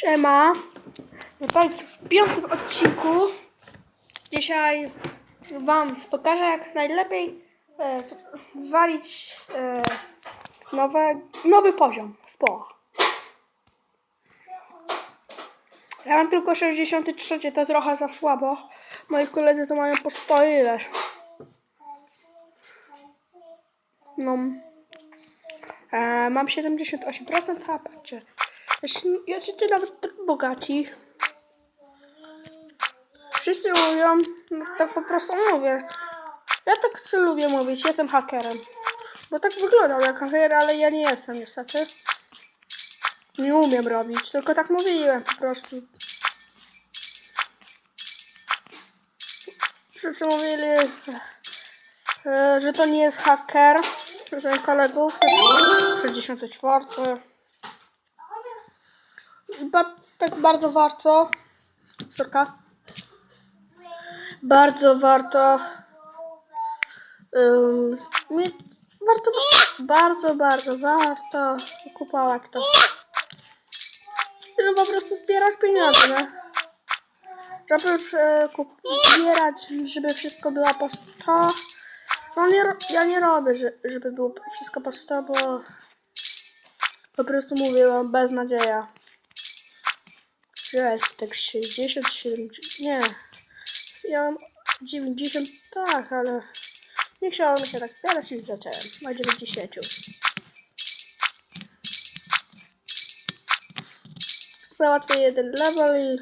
Siema. Witajcie w piątym odcinku. Dzisiaj Wam pokażę, jak najlepiej e, walić e, nowe, nowy poziom w poła. Ja mam tylko 63, to trochę za słabo. Moi koledzy to mają po 100 ileś. No. E, mam 78% HP. Czy, jeśli, jeśli nawet tak bogaci. Wszyscy mówią, tak po prostu mówię. Ja tak sobie lubię mówić, jestem hakerem. Bo tak wyglądam jak haker, ale ja nie jestem niestety. Nie umiem robić, tylko tak mówiłem po prostu. Wszyscy mówili, e, że to nie jest haker, że kolegów. 64. Tak bardzo warto. Córka. Bardzo warto. Um, mi- warto. Bardzo, bardzo warto kupować to. Tylko po prostu zbierać pieniądze, nie? Żeby już e, kup- zbierać, żeby wszystko było po 100. No nie, ja nie robię, że, żeby było wszystko po 100, bo po prostu mówię bez nadzieja. Jest tak 60, 70, nie. Ja mam 90, tak, ale nie chciało mi się tak zbierać i zacząłem na 90. Załatwię jeden level i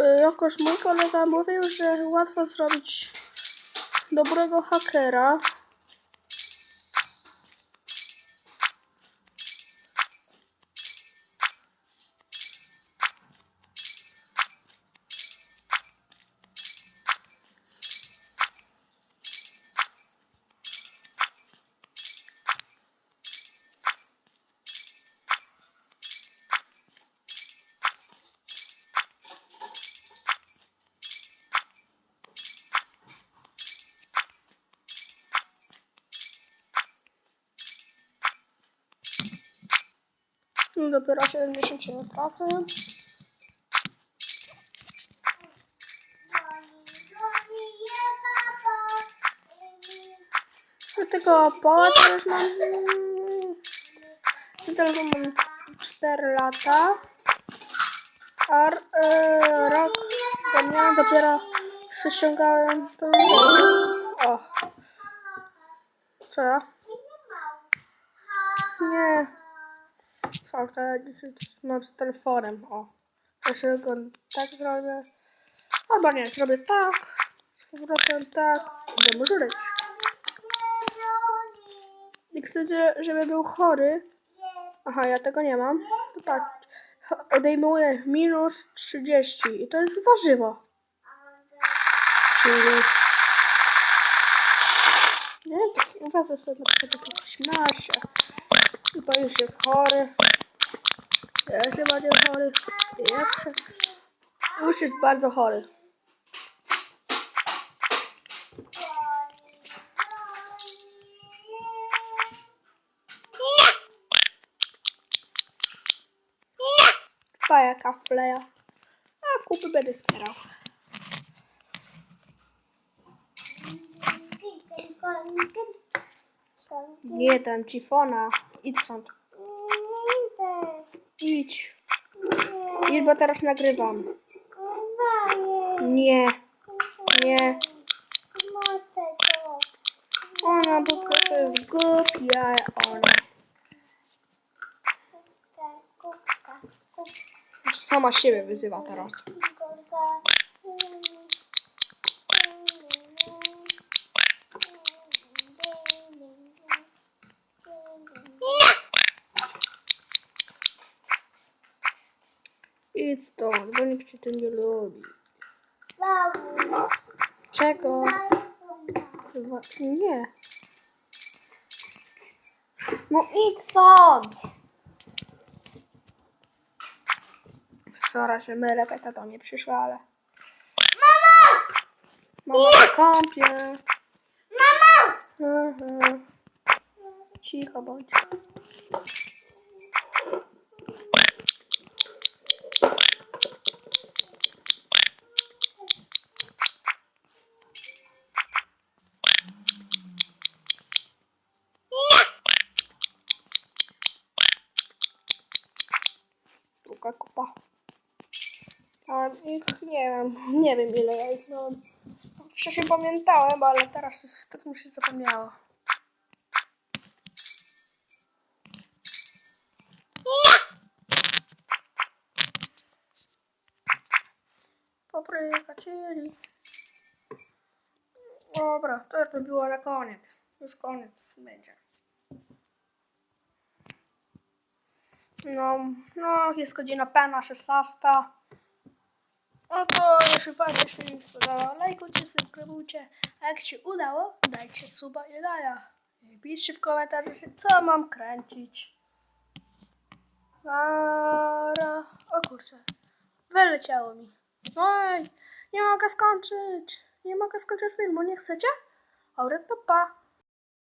y, jakoś mój kolega mówił, że łatwo zrobić dobrego hakera. No, Dopiero 77%. Do tego poła to już mam. Do tego mam 4 lata. A e, rok to miałem dopiero przyciągałem to. O. Co? Nie. Coś mam z telefonem. O. Jeszcze go tak zrobię. Albo nie, zrobię tak. Z powrotem tak. Będę żyć. Jak chcecie, żeby był chory. Aha, ja tego nie mam. To tak. Odejmuję minus 30. I to jest warzywo. Czyli. Nie, tak, wezmę sobie na przykład jakieś. I to już jest chory. Jeszcze bardziej chory. Jeszcze. Już jest bardzo chory. Pa jaka fleja. A kupy będę wspierał. Nie dam ci fona. Idź stąd. Idź. Idź, bo teraz nagrywam. Nie, nie. Ona po prostu jest głupia. Ona. Sama siebie wyzywa teraz. Idź stąd, bo nikt cię tu nie lubi. Czego? Chyba- Nie. No idź stąd! Sora się mylę, Peta do mnie przyszła, ale... Mama! Mama na kąpie. Mama! Mhm. Cicho bądź. Zwykła kupa. Mam ich, nie wiem, nie wiem ile ja ich mam. Wcześniej pamiętałem, ale teraz jest, tak mi się zapomniało. Papryka, chili. Dobra, to już by było na koniec. Już koniec będzie. No, no, jest godzina pełna 16. No to jeśli się film spodobał, lajkujcie, subskrybujcie. A jak się udało, dajcie suba i laja. I piszcie w komentarzu, co mam kręcić. Nara. O kurczę. Wyleciało mi. Oj, nie mogę skończyć. Nie mogę skończyć filmu, nie chcecie? Dobra, to pa.